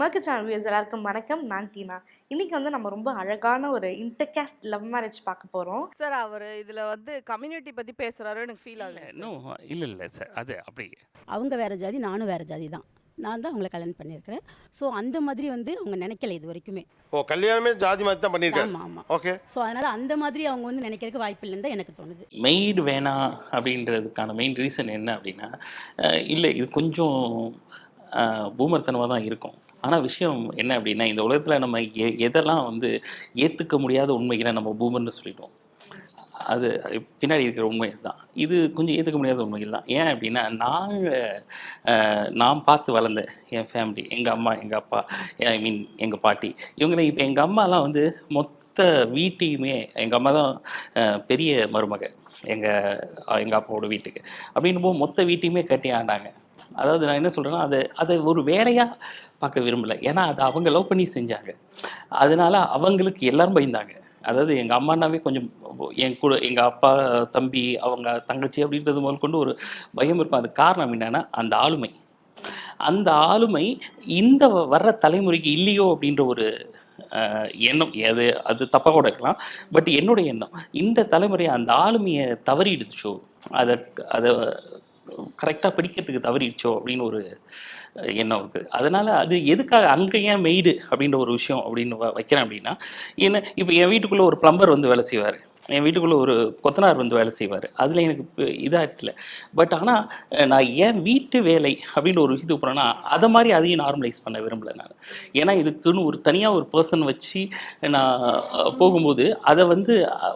மர்க்கு channel views எல்லாருக்கும் வணக்கம். நான் டீனா. இன்னைக்கு வந்து நம்ம ரொம்ப அழகான ஒரு இன்டர்காஸ்ட் லவ் மேரேஜ் பார்க்க போறோம். சார் அவர் இதுல வந்து கம்யூனிட்டி பத்தி பேசுறாரோ எனக்கு ஃபீல் ஆகுது. இன்னும் இல்லை இல்லை சார் அது அப்படி அவங்க வேறு ஜாதி நானும் வேறு ஜாதி தான். நான் தான் அவங்கள கல்யாணம் பண்ணியிருக்கிறேன். ஸோ அந்த மாதிரி வந்து அவங்க நினைக்கல இது வரைக்குமே. ஓ கல்யாணமே ஜாதி மாதிரி தான் பண்ணியிருக்காரு? ஆமாம் ஆமாம் ஓகே ஸோ அதனால் அந்த மாதிரி அவங்க வந்து நினைக்கிறதுக்கு வாய்ப்பு இல்லைன்னு தான் எனக்கு தோணுது. மெய்டு வேணாம் அப்படின்றதுக்கான மெயின் ரீசன் என்ன அப்படின்னா இல்லை இது கொஞ்சம் பூமர்த்தனமாக தான் இருக்கும். ஆனால் விஷயம் என்ன அப்படின்னா இந்த உலகத்தில் நம்ம எ எதெல்லாம் வந்து ஏற்றுக்க முடியாத உண்மைகளை நம்ம பூமர்னு சொல்லிடுவோம் அது பின்னாடி இருக்கிற உண்மை தான் இது கொஞ்சம் ஏற்றுக்க முடியாத உண்மைகள் தான் ஏன் அப்படின்னா நாங்கள் நான் பார்த்து வளர்ந்த என் ஃபேமிலி எங்கள் அம்மா எங்கள் அப்பா ஐ மீன் எங்கள் பாட்டி இவங்களை இப்போ எங்கள் அம்மாலாம் வந்து மொத்த வீட்டையுமே எங்கள் அம்மா தான் பெரிய மருமக எங்கள் எங்கள் அப்பாவோட வீட்டுக்கு. அப்படின்னும் போது மொத்த வீட்டையுமே கட்டி ஆண்டாங்க. அதாவது நான் என்ன சொல்கிறேன்னா அதை அதை ஒரு வேலையாக பார்க்க விரும்பலை. ஏன்னா அதை அவங்க லவ் பண்ணி செஞ்சாங்க. அதனால அவங்களுக்கு எல்லாரும் பயந்தாங்க. அதாவது எங்கள் அம்மானாவே கொஞ்சம் என் கூட எங்கள் அப்பா தம்பி அவங்க தங்கச்சி அப்படின்றது முதல் கொண்டு ஒரு பயம் இருக்கும். அது காரணம் என்னென்னா அந்த ஆளுமை. அந்த ஆளுமை இந்த வர்ற தலைமுறைக்கு இல்லையோ அப்படின்ற ஒரு எண்ணம். அது அது தப்பாக கூட இருக்கலாம். பட் என்னுடைய எண்ணம் இந்த தலைமுறை அந்த ஆளுமையை தவறிடுச்சோ அதை அதை கரெக்டாக பிடிக்கிறதுக்கு தவறிடுச்சோ அப்படின்னு ஒரு எண்ணம் இருக்குது அதனால் அது எதுக்காக அங்கே ஏன் மெய்டு அப்படின்ற ஒரு விஷயம் அப்படின்னு வ- வைக்கிறேன் அப்படின்னா என்ன இப்போ என் வீட்டுக்குள்ளே ஒரு ப்ளம்பர் வந்து வேலை செய்வார். என் வீட்டுக்குள்ளே ஒரு கொத்தனார் வந்து வேலை செய்வார். அதில் எனக்கு இதாக பட் ஆனால் நான் ஏன் வீட்டு வேலை அப்படின்னு ஒரு விஷயத்துக்கு போகிறேன்னா அதை மாதிரி அதையும் நார்மலைஸ் பண்ண விரும்பல நான். ஏன்னா இதுக்குன்னு ஒரு தனியாக ஒரு பர்சன் வச்சு நான் போகும்போது அதை வந்து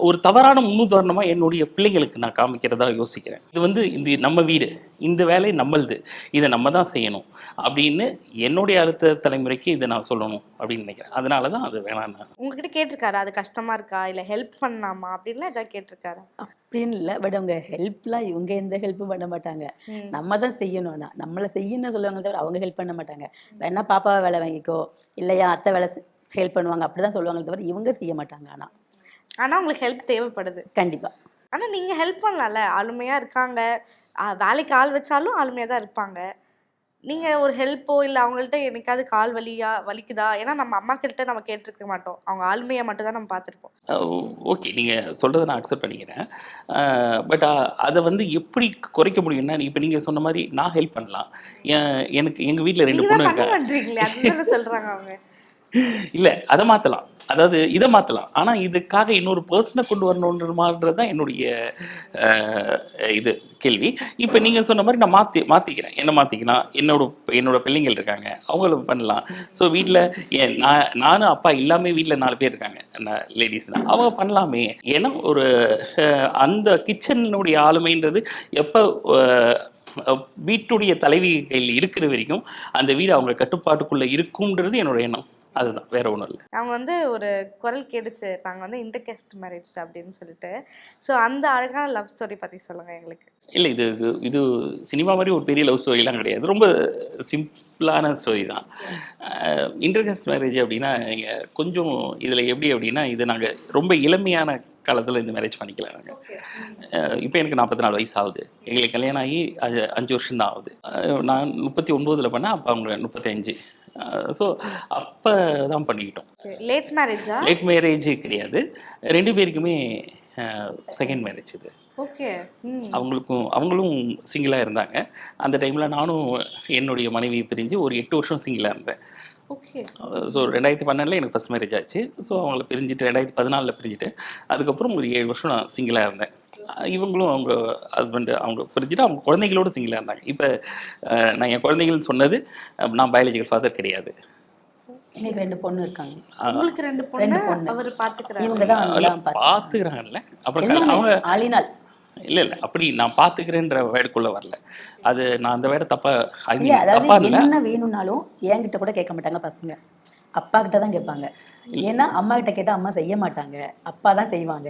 ஒரு தவறான முன்னுதாரணமாக என்னுடைய பிள்ளைங்களுக்கு நான் காமிக்கிறதா யோசிக்கிறேன். இது வந்து இந்த நம்ம வீடு இந்த வேலை நம்மளுது இதை நம்ம தான் செய்யணும் அப்படின்னு என்னுடைய அடுத்த தலைமுறைக்கு இதை நான் சொல்லணும் அப்படின்னு நினைக்கிறேன். அதனால தான் அது வேணாம் உங்ககிட்ட கேட்டிருக்காரு? அது கஷ்டமாக இருக்கா? இல்லை ஹெல்ப் பண்ணலாமா? அப்படின்லாம் ஏதாவது கேட்டிருக்காரு? அப்படின்னு இல்லை. பட் அவங்க ஹெல்ப்லாம் இவங்க எந்த ஹெல்ப்பும் பண்ண மாட்டாங்க. நம்ம தான் செய்யணும்னா நம்மளை செய்யணும்னு சொல்லுவாங்க தவிர அவங்க ஹெல்ப் பண்ண மாட்டாங்க. வேணா பாப்பாவை வேலை வாங்கிக்கோ. இல்லையா அத்தை வேலை ஹெல்ப் பண்ணுவாங்க. அப்படிதான் சொல்லுவாங்க தவிர இவங்க செய்ய மாட்டாங்க ஆனா. ஆனா உங்களுக்கு ஹெல்ப் தேவைப்படுது. கண்டிப்பா. ஆனா நீங்க ஹெல்ப் பண்ணலாம்ல. ஆளுமையா இருக்காங்க. வேலைக்கு ஆள் வச்சாலும் ஆளுமையா தான் இருப்பாங்க. நீங்க ஒரு ஹெல்ப்போ இல்ல அவங்கள்ட்ட என்னைக்காவது கால் வலியா வலிக்குதா? ஏன்னா நம்ம அம்மா கிட்ட நம்ம கேட்டிருக்க மாட்டோம். அவங்க ஆளுமையை மட்டும் தான் நம்ம பார்த்துருப்போம். ஓகே. நீங்கள் சொல்கிறத நான் அக்செப்ட் பண்ணிக்கிறேன். பட் அதை வந்து எப்படி குறைக்க முடியும்னா இப்போ நீங்கள் சொன்ன மாதிரி நான் ஹெல்ப் பண்ணலாம். எனக்கு எங்கள் வீட்டில் ரெண்டு பொண்ணு இருக்காங்க. சொல்றாங்க அவங்க. இல்லை அதை மாற்றலாம் அதாவது இதை மாற்றலாம் ஆனால் இதுக்காக இன்னொரு பர்சனை கொண்டு வரணுன்றமான்றது தான் என்னுடைய இது கேள்வி. இப்போ நீங்கள் சொன்ன மாதிரி நான் மாற்றி மாற்றிக்கிறேன் என்ன மாற்றிக்கலாம் என்னோட என்னோட பிள்ளைங்கள் இருக்காங்க. அவங்களும் பண்ணலாம். ஸோ வீட்டில் ஏன் நான் நானும் அப்பா இல்லாமல் வீட்டில் நாலு பேர் இருக்காங்க. லேடிஸ்னால் அவங்க பண்ணலாமே. ஏன்னா ஒரு அந்த கிச்சனுடைய ஆளுமைன்றது எப்போ வீட்டுடைய தலைவி கையில் இருக்கிற வரைக்கும் அந்த வீடு அவங்க கட்டுப்பாட்டுக்குள்ளே இருக்கும்ன்றது என்னோட எண்ணம். அதுதான். வேற ஒன்றும் இல்லை. அவங்க வந்து ஒரு குரல் கேட்டுச்சு. நாங்கள் வந்து இன்டர்கேஸ்ட் மேரேஜ் அப்படின்னு சொல்லிட்டு. ஸோ அந்த அழகான லவ் ஸ்டோரி பற்றி சொல்லுங்க எங்களுக்கு. இல்லை இது இது சினிமா மாதிரி ஒரு பெரிய லவ் ஸ்டோரிலாம் கிடையாது. ரொம்ப சிம்பிளான ஸ்டோரி தான். இன்டர்காஸ்ட் மேரேஜ் அப்படின்னா இங்க கொஞ்சம் இதில் எப்படி அப்படின்னா இது நாங்கள் ரொம்ப இளமையான காலத்தில் இந்த மேரேஜ் பண்ணிக்கலாம் நாங்கள் இப்போ எனக்கு நாற்பத்தி நாலு வயசு ஆகுது. எங்களுக்கு கல்யாணம் ஆகி அது அஞ்சு வருஷம் தான் ஆகுது நான் முப்பத்தி ஒன்பதில் பண்ணேன் அப்போ அவங்க முப்பத்தஞ்சு ஸோ அப்போ தான் பண்ணிக்கிட்டோம். லேட் மேரேஜா லேட் மேரேஜ் கிடையாது. ரெண்டு பேருக்குமே செகண்ட் மேரேஜ் இது. ஓகே அவங்களுக்கும் அவங்களும் சிங்கிளாக இருந்தாங்க. அந்த டைமில் நானும் என்னுடைய மனைவி பிரிஞ்சு ஒரு எட்டு வருஷம் சிங்கிளாக இருந்தேன். ஓகே ஸோ ரெண்டாயிரத்தி பன்னெண்டில் எனக்கு ஃபஸ்ட் மேரேஜ் ஆச்சு. ஸோ அவங்கள பிரிஞ்சுட்டு ரெண்டாயிரத்தி பதினாலில் பிரிஞ்சுட்டு அதுக்கப்புறம் ஒரு ஏழு வருஷம் நான் சிங்கிளாக இருந்தேன். இவங்களும் அவங்க ஹஸ்பண்டு அவங்க பிரிஞ்சுட்டு அவங்க குழந்தைகளோட சிங்கிளாக இருந்தாங்க. இப்போ நான் என் குழந்தைகள்னு சொன்னது நான் பயாலஜிக்கல் ஃபாதர் கிடையாது. எனக்கு ரெண்டு பொண்ணு இருக்காங்க. உங்களுக்கு ரெண்டு பொண்ணு. அவர் பார்த்துக்கிறாரு இவங்க தான் அவங்களாம் பார்த்து பார்த்துக்கிறாங்கல்ல அப்புறம் க- எல்லாமே அவங்க ஆளினால் இல்லை இல்லை அப்படி நான் பார்த்துக்கிறேன்ற வேர்டுக்குள்ளே வரல. அது நான் அந்த வேர்டை தப்பா ஐ இல்ல மீன் தப்பா அதாவது என்ன வேணும்னாலும் என்கிட்ட கூட கேட்க மாட்டாங்க பசங்க. அப்பா கிட்ட தான் கேட்பாங்க. ஏன்னா அம்மா கிட்ட கேட்டா அம்மா செய்ய மாட்டாங்க. அப்பா தான் செய்வாங்க.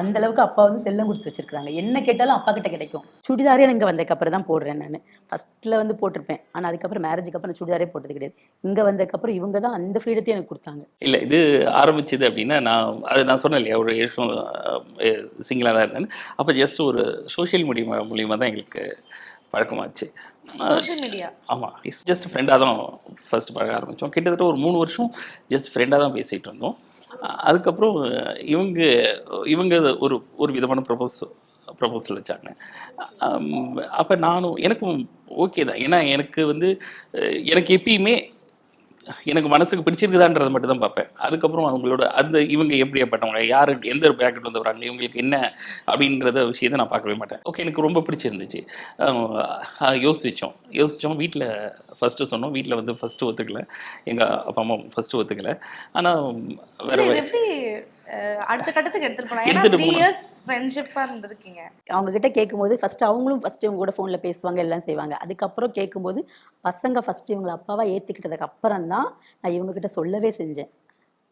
அந்த அளவுக்கு அப்பா வந்து செல்லம் கொடுத்து வச்சிருக்காங்க என்ன கேட்டாலும் அப்பா கிட்ட கிடைக்கும். சுடிதாரே இங்க வந்ததுக்கு அப்புறம் தான் போடுறேன் நான். ஃபர்ஸ்ட்ல வந்து போட்டிருப்பேன். ஆனா அதுக்கப்புறம் மேரேஜுக்கு அப்புறம் நான் சுடிதாரே போட்டது கிடையாது. இங்க வந்ததுக்கப்புறம் இவங்க தான் அந்த ஃப்ரீடத்தையும் எனக்கு கொடுத்தாங்க. இல்லை இது ஆரம்பிச்சது அப்படின்னா நான் அது நான் சொன்னேன் இல்லையா ஒரு ஏழு வருஷம் சிங்கிளாக தான் இருந்தேன் அப்போ ஜஸ்ட் ஒரு சோஷியல் மீடியா மூலியமாக தான் எங்களுக்கு பழக்கமாச்சு. சோஷியல் மீடியா ஆமாம் ஜஸ்ட் ஃப்ரெண்டாக தான் ஃபர்ஸ்ட் பழக ஆரம்பித்தோம் கிட்டத்தட்ட ஒரு மூணு வருஷம் ஜஸ்ட் ஃப்ரெண்டாக தான் பேசிகிட்டு இருந்தோம். அதுக்கப்புறம் இவங்க இவங்க ஒரு ஒரு விதமான ப்ரொபோஸ் ப்ரொபோசல் வச்சாங்க. அப்போ நானும் எனக்கும் ஓகே தான். ஏன்னா எனக்கு வந்து எனக்கு எப்பயுமே எனக்கு மனசுக்கு பிடிச்சிருக்குதான்றதை மட்டும் தான் பார்ப்பேன். அதுக்கப்புறம் அவங்களோட அந்த இவங்க எப்படியாப்பட்டவங்க யார் எந்த பேக்கெட் வந்து வராங்க இவங்களுக்கு என்ன அப்படின்றத விஷயத்தை நான் பார்க்கவே மாட்டேன். ஓகே எனக்கு ரொம்ப பிடிச்சிருந்துச்சு. யோசித்தோம் யோசித்தோம் வீட்டில் ஃபஸ்ட்டு சொன்னோம். வீட்டில் வந்து ஃபஸ்ட்டு ஒத்துக்கல. எங்கள் அப்பா அம்மா ஃபஸ்ட்டு ஒத்துக்கல. ஆனால் வேற எப்படி அடுத்த கட்டத்துக்கு எடுத்துட்டு போனா ஏன்னா எடுத்துட்டு த்ரீ. இயர்ஸ் ஃப்ரெண்ட்ஷிப்பா இருந்திருக்கீங்க. அவங்க கிட்ட கேட்கும்போது ஃபர்ஸ்ட் அவங்களும் ஃபர்ஸ்ட் இவங்க கூட ஃபோனில் பேசுவாங்க எல்லாம் செய்வாங்க. அதுக்கப்புறம் கேட்கும்போது பசங்க ஃபர்ஸ்ட் இவங்களை அப்பாவா ஏற்றுக்கிட்டதுக்கு அப்புறம் தான் நான் இவங்க கிட்ட சொல்லவே செஞ்சேன்.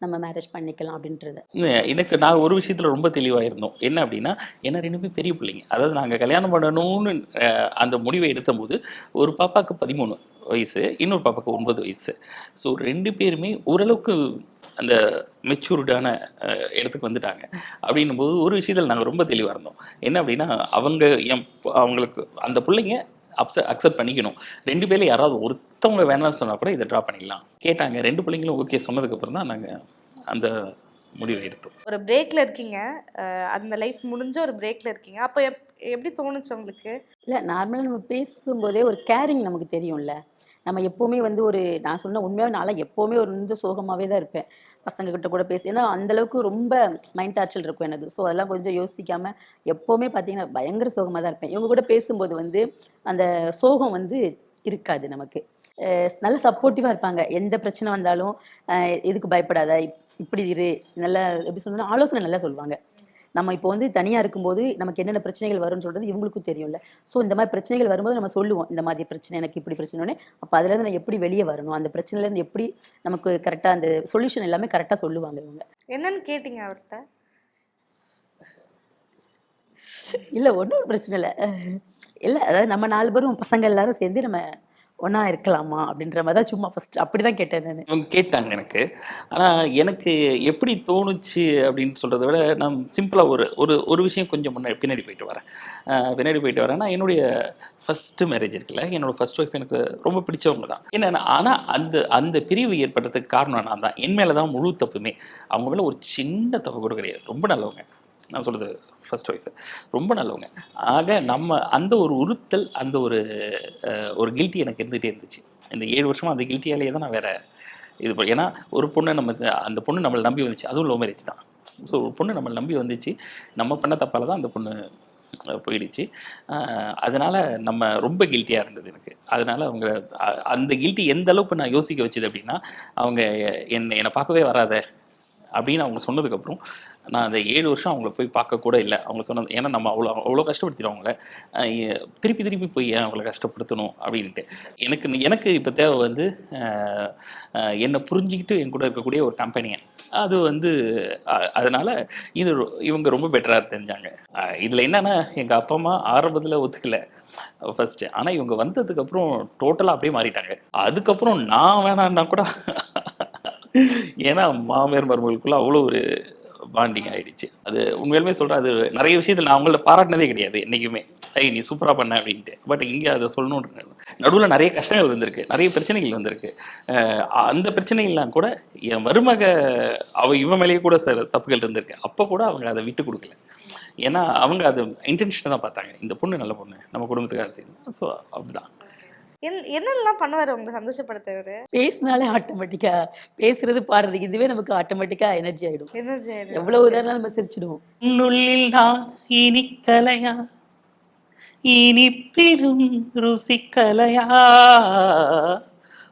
நம்ம மேரேஜ் பண்ணிக்கலாம் அப்படின்றத. இல்ல, எனக்கு நான் ஒரு விஷயத்தில் ரொம்ப தெளிவாக இருந்தோம் என்ன அப்படின்னா என்ன ரெண்டுமே பெரிய பிள்ளைங்க. அதாவது நாங்கள் கல்யாணம் பண்ணணும்னு அந்த முடிவை எடுத்தபோது ஒரு பாப்பாவுக்கு பதிமூணு. வயசு இன்னொரு பாப்பாவுக்கு ஒன்பது வயசு. ஸோ ரெண்டு பேருமே ஓரளவுக்கு அந்த மெச்சூர்டான இடத்துக்கு வந்துட்டாங்க. அப்படின்னும் போது ஒரு விஷயத்தில் நாங்கள் ரொம்ப தெளிவாக இருந்தோம். என்ன அப்படின்னா அவங்க என் அவங்களுக்கு அந்த பிள்ளைங்க அப்ச அக்செப்ட் பண்ணிக்கணும். ரெண்டு பேரில் யாராவது ஒருத்தவங்க வேணாம்னு சொன்னால் கூட இதை ட்ரா பண்ணிடலாம் கேட்டாங்க ரெண்டு பிள்ளைங்களும் ஓகே சொன்னதுக்கப்புறம் தான் நாங்கள் அந்த முடிவை எடுத்தோம். ஒரு பிரேக்கில் இருக்கீங்க. அந்த லைஃப் முடிஞ்ச ஒரு பிரேக்கில் இருக்கீங்க. அப்போ எப்படி தோணுச்சு உங்களுக்கு? இல்லை நார்மலாக நம்ம பேசும்போதே ஒரு கேரிங் நமக்கு தெரியும்ல. நம்ம எப்போவுமே வந்து ஒரு நான் சொன்ன உண்மையாக நான்லாம் எப்போவுமே ஒரு வந்து சோகமாகவே தான் இருப்பேன். பசங்க கிட்ட கூட பேசி ஏன்னா அந்த அளவுக்கு ரொம்ப மைண்ட் டார்ச்சல் இருக்கும் எனக்கு. ஸோ அதெல்லாம் கொஞ்சம் யோசிக்காம எப்போவுமே பார்த்தீங்கன்னா பயங்கர சோகமாக தான் இருப்பேன். இவங்க கூட பேசும்போது வந்து அந்த சோகம் வந்து இருக்காது நமக்கு. அஹ் நல்ல சப்போர்ட்டிவாக இருப்பாங்க. எந்த பிரச்சனை வந்தாலும் அஹ் எதுக்கு பயப்படாத இப்படி இரு நல்லா எப்படி சொல்லணும் ஆலோசனை நல்லா சொல்லுவாங்க. நம்ம இப்போ வந்து தனியாக இருக்கும்போது நமக்கு என்னென்ன பிரச்சனைகள் வரும்னு சொல்றது இவங்களுக்கும் தெரியும்ல. ஸோ இந்த மாதிரி பிரச்சனைகள் வரும்போது நம்ம சொல்லுவோம் இந்த மாதிரி பிரச்சனை எனக்கு இப்படி பிரச்சனைனே அப்போ அதுலேருந்து நான் எப்படி வெளியே வரணும்? அந்த பிரச்சனையிலேருந்து எப்படி நமக்கு கரெக்டாக அந்த சொல்யூஷன் எல்லாமே கரெக்டாக சொல்லுவாங்க இவங்க. என்னன்னு கேட்டீங்க அவர்கிட்ட இல்லை ஒன்றும் பிரச்சனை இல்லை. இல்லை அதாவது நம்ம நாலு பேரும் பசங்க எல்லாரும் சேர்ந்து நம்ம ஒன்றா இருக்கலாமா அப்படின்ற மாதிரி தான் சும்மா ஃபர்ஸ்ட் அப்படி தான் கேட்டேன் நான். இவங்க கேட்டாங்க எனக்கு. ஆனால் எனக்கு எப்படி தோணுச்சு அப்படின்னு சொல்கிறத விட நான் சிம்பிளாக ஒரு ஒரு ஒரு விஷயம் கொஞ்சம் முன்னாடி பின்னாடி போயிட்டு வரேன். பின்னாடி போயிட்டு வரேன்னா என்னுடைய ஃபஸ்ட்டு மேரேஜ் இருக்குல்ல என்னோடய ஃபர்ஸ்ட் ஒய்ஃப் எனக்கு ரொம்ப பிடிச்சவங்க தான். என்னென்னா ஆனால் அந்த அந்த பிரிவு ஏற்பட்டதுக்கு காரணம் நான் தான். என் மேலே தான் முழு தப்புமே. அவங்க மேலே ஒரு சின்ன தப்பு கூட கிடையாது. ரொம்ப நல்லவங்க. நான் சொல்கிறது ஃபர்ஸ்ட் ஒய்ஃப் ரொம்ப நல்லவங்க. ஆக நம்ம அந்த ஒரு உறுத்தல் அந்த ஒரு ஒரு கில்ட்டி எனக்கு இருந்துகிட்டே இருந்துச்சு. இந்த ஏழு வருஷமா அந்த கில்ட்டியாலேயே தான் நான் வேற இது ஏன்னா ஒரு பொண்ணை நம்ம அந்த பொண்ணு நம்மளை நம்பி வந்துச்சு. அதுவும் லோ மேரேஜ் தான். ஸோ ஒரு பொண்ணு நம்மளை நம்பி வந்துச்சு. நம்ம பண்ண தப்பால தான் அந்த பொண்ணு போயிடுச்சு. அதனால் நம்ம ரொம்ப கில்ட்டியாக இருந்தது எனக்கு. அதனால் அவங்க அ- அந்த கில்ட்டி எந்த அளவுக்கு நான் யோசிக்க வச்சது அப்படின்னா அவங்க என்னை என்னை பார்க்கவே வராத அப்படின்னு அவங்க சொன்னதுக்கப்புறம் நான் அந்த ஏழு வருஷம் அவங்கள போய் பார்க்கக்கூட இல்லை. அவங்க சொன்னது ஏன்னா நம்ம அவ்வளோ அவ்வளோ கஷ்டப்படுத்திடும் அவங்கள. திருப்பி திருப்பி போய் ஏன் அவங்கள கஷ்டப்படுத்தணும் அப்படின்ட்டு. எனக்கு எனக்கு இப்போ தேவை வந்து என்னை புரிஞ்சுக்கிட்டு என் கூட இருக்கக்கூடிய ஒரு கம்பெனியை அது வந்து அதனால் இது ரொ- இவங்க ரொம்ப பெட்டராக தெரிஞ்சாங்க. இதில் என்னென்னா எங்கள் அப்பா அம்மா ஆரம்பத்தில் ஒத்துக்கலை. ஃபஸ்ட்டு ஆனால் இவங்க வந்ததுக்கப்புறம் டோட்டலாக அப்படியே மாறிட்டாங்க. அதுக்கப்புறம் நான் வேணான்னா கூட ஏன்னா மாமியார் மருமகளுக்குள்ள அவ்வளோ ஒரு பாண்டிங் ஆயிடுச்சு. அது உண்மையிலுமே சொல்கிறேன் அது நிறைய விஷயத்தில் நான் அவங்கள பாராட்டினதே கிடையாது என்றைக்குமே ஐ நீ சூப்பராக பண்ண அப்படின்ட்டு. பட் இங்கே அதை சொல்லணும்னு நடுவில் நிறைய கஷ்டங்கள் வந்திருக்கு நிறைய பிரச்சனைகள் வந்திருக்கு. அந்த பிரச்சனைகள்லாம் கூட என் மருமக அவ இவன் மேலேயே கூட சில தப்புகள் இருந்திருக்கு. அப்போ கூட அவங்க அதை விட்டு கொடுக்கல. ஏன்னா அவங்க அது இன்டென்ஷனை தான் பார்த்தாங்க. இந்த பொண்ணு நல்ல பொண்ணு நம்ம குடும்பத்துக்காக செய்யணும் ஸோ அப்படிதான். என்னெல்லாம் பண்ணுவாரு உங்களை சந்தோஷப்படுத்தவர் பேசினாலே ஆட்டோமேட்டிக்கா பேசுறது பாடுறது இதுவே நமக்கு ஆட்டோமேட்டிக்கா எனர்ஜி ஆயிடும். எனர்ஜி ஆயிடும். எவ்வளவு இதாக நம்ம சிரிச்சிடுவோம். உன்னுள்ளில் நான் இனிக்கலையா இனிப்பிலும் ருசிக்கலையா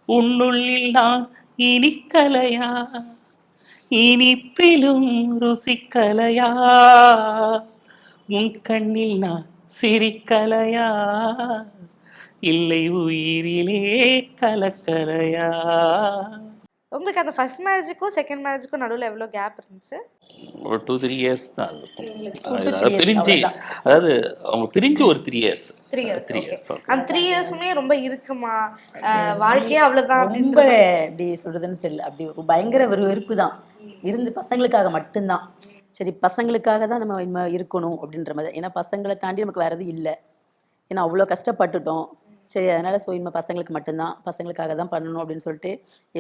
உன்னுள்ளில் நான் இனிக்கலையா இனிப்பிலும் ருசிக்கலையா உன் கண்ணில் நான் சிரிக்கலையா? இல்லை உயிரிலே கலக்கலையா உங்களுக்கு அந்த ஃபர்ஸ்ட் மேரேஜுக்கும் செகண்ட் மேரேஜுக்கும் நடுவில் எவ்வளோ கேப் இருந்துச்சு? ஒரு டூ த்ரீ இயர்ஸ் தான் இருக்கும். பிரிஞ்சு. அதாவது அவங்க பிரிஞ்சு ஒரு three years three years three years அந்த த்ரீ இயர்ஸுமே ரொம்ப இருக்குமா? வாழ்க்கையே அவ்வளோதான் ரொம்ப எப்படி சொல்றதுன்னு தெரியல. அப்படி ஒரு பயங்கர ஒரு வெறுப்பு தான் இருந்து பசங்களுக்காக மட்டும்தான். சரி பசங்களுக்காக தான் நம்ம இனிமே இருக்கணும் அப்படின்ற மாதிரி. ஏன்னா பசங்களை தாண்டி நமக்கு வேற எதுவும் இல்லை. ஏன்னா அவ்வளோ கஷ்டப்பட்டுட்டோம். சரி அதனால ஸோ இனிமேல் பசங்களுக்கு மட்டும்தான். பசங்களுக்காக தான் பண்ணணும் அப்படின்னு சொல்லிட்டு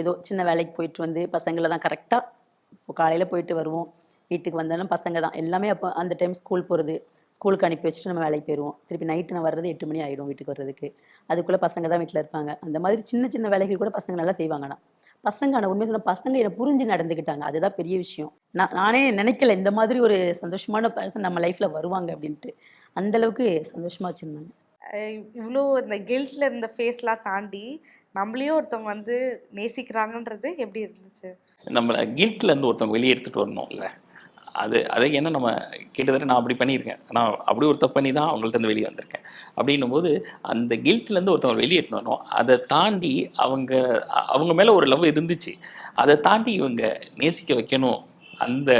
ஏதோ சின்ன வேலைக்கு போயிட்டு வந்து பசங்களை தான் கரெக்டாக காலையில் போயிட்டு வருவோம். வீட்டுக்கு வந்தாலும் பசங்க தான். எல்லாமே அப்போ அந்த டைம் ஸ்கூல் போகிறது ஸ்கூலுக்கு அனுப்பி வச்சுட்டு நம்ம வேலைக்கு போயிடுவோம் திருப்பி நைட்டு நான் வர்றது எட்டு மணி ஆகிடும் வீட்டுக்கு வர்றதுக்கு. அதுக்குள்ளே பசங்க தான் வீட்டில் இருப்பாங்க. அந்த மாதிரி சின்ன சின்ன வேலைகள் கூட பசங்க நல்லா செய்வாங்கண்ணா பசங்க ஆனால் உண்மை சொன்ன பசங்க என்னை புரிஞ்சு நடந்துக்கிட்டாங்க. அதுதான் பெரிய விஷயம். நான் நானே நினைக்கல இந்த மாதிரி ஒரு சந்தோஷமான பர்சன் நம்ம லைஃப்பில் வருவாங்க அப்படின்ட்டு. அந்த அளவுக்கு சந்தோஷமா வச்சுருந்தாங்க. இவ்வளோ இந்த கில்ட்டில் இருந்த ஃபேஸ்லாம் தாண்டி நம்மளையும் ஒருத்தவங்க வந்து நேசிக்கிறாங்கன்றது எப்படி இருந்துச்சு? நம்மளை கில்ட்லேருந்து ஒருத்தவங்க வெளியே எடுத்துகிட்டு வரணும்ல. அது அதை என்ன நம்ம கிட்டத்தட்ட நான் அப்படி பண்ணியிருக்கேன். நான் அப்படி ஒரு தப்பு பண்ணி தான் அவங்கள்ட்ட இருந்து வெளியே வந்திருக்கேன். அப்படின்னும் போது அந்த கில்ட்லேருந்து ஒருத்தவங்க வெளியே வரணும். அதை தாண்டி அவங்க அவங்க மேலே ஒரு லவ் இருந்துச்சு. அதை தாண்டி இவங்க நேசிக்க வைக்கணும். அந்த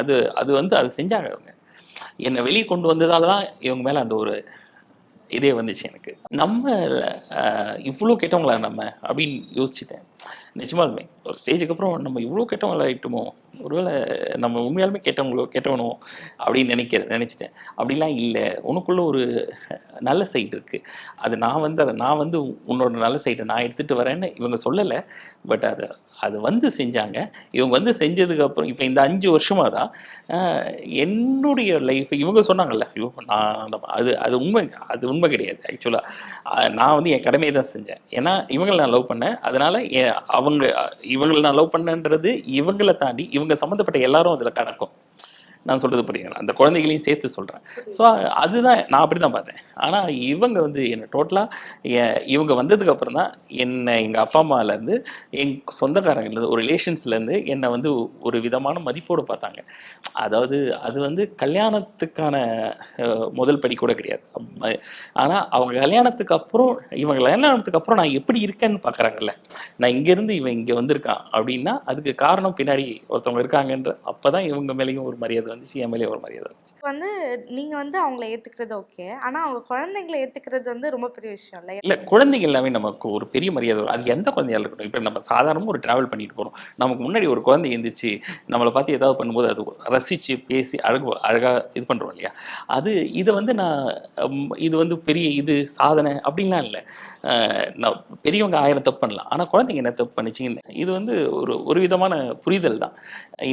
அது அது வந்து அது செஞ்சாங்க அவங்க என்னை வெளியே கொண்டு வந்ததால தான் இவங்க மேலே அந்த ஒரு இதே வந்துச்சு எனக்கு. நம்ம இவ்வளோ கெட்டவங்களா நம்ம? அப்படின்னு யோசிச்சுட்டேன். நிஜமாலுமே ஒரு ஸ்டேஜுக்கு அப்புறம் நம்ம இவ்வளோ கெட்டவங்களா ஆகிட்டுமோ ஒருவேளை நம்ம உண்மையாலுமே கெட்டவங்களோ கெட்டவனோ அப்படின்னு நினைக்கிற நினச்சிட்டேன். அப்படிலாம் இல்லை. உனக்குள்ள ஒரு நல்ல சைடு இருக்குது அது நான் வந்து அதை நான் வந்து உன்னோட நல்ல சைட்டை நான் எடுத்துகிட்டு வரேன்னு இவங்க சொல்லலை. பட் அதை அது வந்து செஞ்சாங்க. இவங்க வந்து செஞ்சதுக்கு அப்புறம் இப்போ இந்த அஞ்சு வருஷமாக தான் என்னுடைய லைஃப் இவங்க சொன்னாங்கல்ல ஐயோ நான் அது அது உண்மை அது உண்மை கிடையாது ஆக்சுவலாக நான் வந்து என் கடமையை தான் செஞ்சேன். ஏன்னா இவங்களை நான் லவ் பண்ணேன். அதனால் அவங்க இவங்களை நான் லவ் பண்ணேன்றது இவங்களை தாண்டி இவங்க சம்மந்தப்பட்ட எல்லாரும் அதில் கணக்கும் நான் சொல்கிறது புரியுங்களா அந்த குழந்தைகளையும் சேர்த்து சொல்கிறேன் ஸோ அதுதான் நான் அப்படி தான் பார்த்தேன். ஆனால் இவங்க வந்து என்னை டோட்டலாக இவங்க வந்ததுக்கு அப்புறம் தான் என்னை எங்கள் அப்பா அம்மாலேருந்து எங் சொந்தக்காரங்கலேருந்து ஒரு ரிலேஷன்ஸ்லேருந்து என்னை வந்து ஒரு விதமான மதிப்போடு பார்த்தாங்க. அதாவது அது வந்து கல்யாணத்துக்கான முதல் படி கூட கிடையாது. ஆனால் அவங்க கல்யாணத்துக்கு அப்புறம் இவங்க கல்யாணத்துக்கு அப்புறம் நான் எப்படி இருக்கேன்னு பார்க்குறாங்கல்ல. நான் இங்கேருந்து இவன் இங்கே வந்திருக்கான் அப்படின்னா அதுக்கு காரணம் பின்னாடி ஒருத்தவங்க இருக்காங்கன்ற அப்போ தான் இவங்க மேலேயும் ஒரு மரியாதை வந்துச்சு என் மேலேயும் ஒரு மரியாதை இப்போ வந்து நீங்க வந்து அவங்கள ஏத்துக்கிறது ஓகே ஆனா அவங்க குழந்தைங்களை ஏத்துக்கிறது வந்து ரொம்ப பெரிய விஷயம் இல்லை? இல்லை குழந்தைங்க எல்லாமே நமக்கு ஒரு பெரிய மரியாதை அது எந்த குழந்தையா இருக்கட்டும். இப்போ நம்ம சாதாரணமாக ஒரு ட்ராவல் பண்ணிட்டு போகிறோம் நமக்கு முன்னாடி ஒரு குழந்தை எழுந்திரிச்சு நம்மளை பார்த்து ஏதாவது பண்ணும்போது அது ரசித்து பேசி அழகு அழகாக இது பண்ணுறோம் இல்லையா? அது இதை வந்து நான் இது வந்து பெரிய இது சாதனை அப்படின்லாம் இல்லை. நான் பெரியவங்க ஆயிரம் தப்பு பண்ணலாம். ஆனால் குழந்தைங்க என்ன தப்பு பண்ணிச்சிங்கன்னு இது வந்து ஒரு ஒரு விதமான புரிதல் தான்.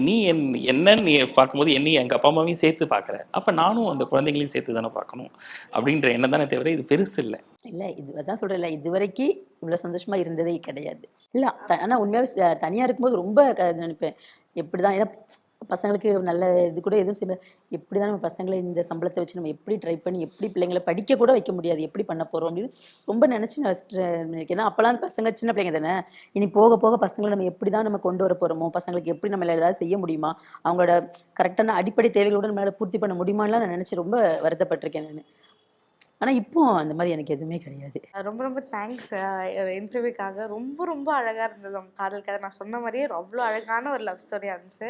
நீ என் என்னன்னு நீ பார்க்கும்போது நீ எங்கள் அப்பா அம்மாவையும் சேர்த்து பார்க்குற. அப்போ நானும் அந்த குழந்தைங்களையும் சேர்த்து தானே பார்க்கணும் அப்படின்ற எண்ணம் தானே தவிர இது பெருசு இல்லை. இல்லை இது தான் சொல்கிறல இது வரைக்கும் இவ்வளோ சந்தோஷமா இருந்ததே கிடையாது. இல்லை ஆனால் உண்மையாக தனியாக இருக்கும்போது ரொம்ப நினைப்பேன். எப்படி தான் ஏன்னா பசங்களுக்கு நல்ல இது கூட எதுவும் செய்ய எப்படி தான் நம்ம பசங்களை இந்த சம்பளத்தை வச்சு நம்ம எப்படி ட்ரை பண்ணி எப்படி பிள்ளைங்களை படிக்க கூட வைக்க முடியாது. எப்படி பண்ண போகிறோம் அப்படின்னு ரொம்ப நினச்சி நான் ஏன்னா அப்போல்லாம் பசங்க சின்ன பிள்ளைங்க தானே? இனி போக போக பசங்களை நம்ம எப்படி தான் நம்ம கொண்டு வர போகிறோமோ பசங்களுக்கு எப்படி நம்ம ஏதாவது செய்ய முடியுமா? அவங்களோட கரெக்டான அடிப்படை தேவைகளோட நம்மளால் பூர்த்தி பண்ண முடியுமான்லாம் நான் நினச்சி ரொம்ப வருத்தப்பட்டிருக்கேன் நான். ஆனால் இப்போ அந்த மாதிரி எனக்கு எதுவுமே கிடையாது. ரொம்ப ரொம்ப தேங்க்ஸ் இன்டர்வியூக்காக ரொம்ப ரொம்ப அழகாக இருந்தது உங்க காதல் கதை நான் சொன்ன மாதிரியே அவ்வளோ அழகான ஒரு லவ் ஸ்டோரியாக இருந்துச்சு.